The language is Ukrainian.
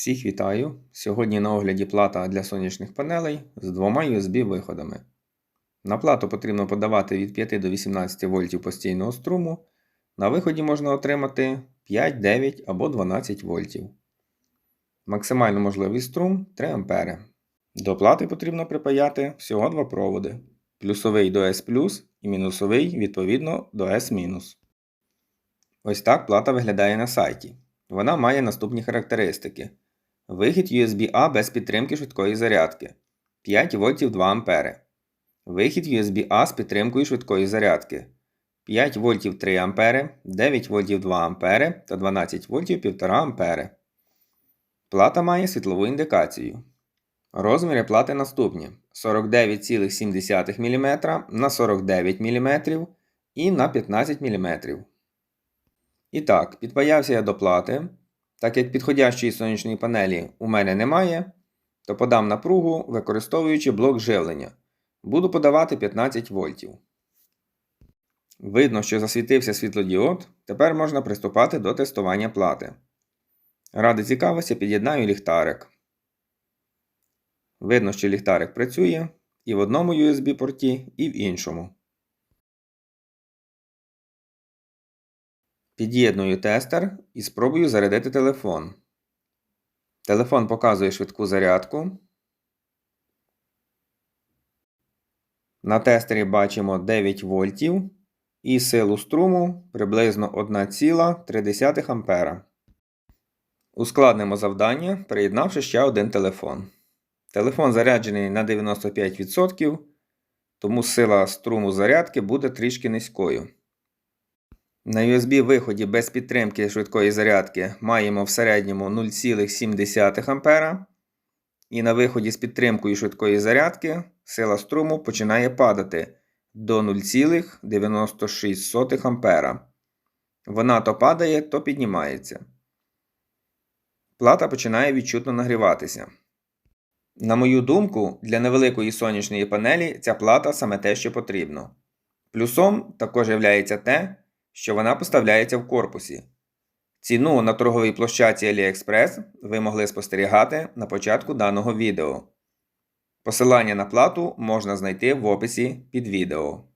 Всіх вітаю! Сьогодні на огляді плата для сонячних панелей з двома USB-виходами. На плату потрібно подавати від 5 до 18 вольтів постійного струму. На виході можна отримати 5, 9 або 12 вольтів. Максимально можливий струм 3 А. До плати потрібно припаяти всього два проводи: плюсовий до S і мінусовий відповідно до S-. Ось так плата виглядає на сайті. Вона має наступні характеристики. Вихід USB-A без підтримки швидкої зарядки 5 вольтів 2 А. Вихід USB-A з підтримкою швидкої зарядки 5 вольтів 3 А, 9 вольтів 2 А та 12 вольтів 1,5 А. Плата має світлову індикацію. Розміри плати наступні: 49,7 мм на 49 мм і на 15 мм. І так, підпаявся я до плати. Так як підходящої сонячної панелі у мене немає, то подам напругу, використовуючи блок живлення. Буду подавати 15 вольтів. Видно, що засвітився світлодіод, тепер можна приступати до тестування плати. Ради цікавості під'єднаю ліхтарик. Видно, що ліхтарик працює і в одному USB-порті, і в іншому. Під'єдную тестер і спробую зарядити телефон. Телефон показує швидку зарядку. На тестері бачимо 9 вольтів і силу струму приблизно 1,3 А. Ускладнимо завдання, приєднавши ще один телефон. Телефон заряджений на 95%, тому сила струму зарядки буде трішки низькою. На USB-виході без підтримки швидкої зарядки маємо в середньому 0,7 А. І на виході з підтримкою швидкої зарядки сила струму починає падати до 0,96 А. Вона то падає, то піднімається. Плата починає відчутно нагріватися. На мою думку, для невеликої сонячної панелі ця плата саме те, що потрібно. Плюсом також є те, що вона поставляється в корпусі. Ціну на торговій площаці AliExpress ви могли спостерігати на початку даного відео. Посилання на плату можна знайти в описі під відео.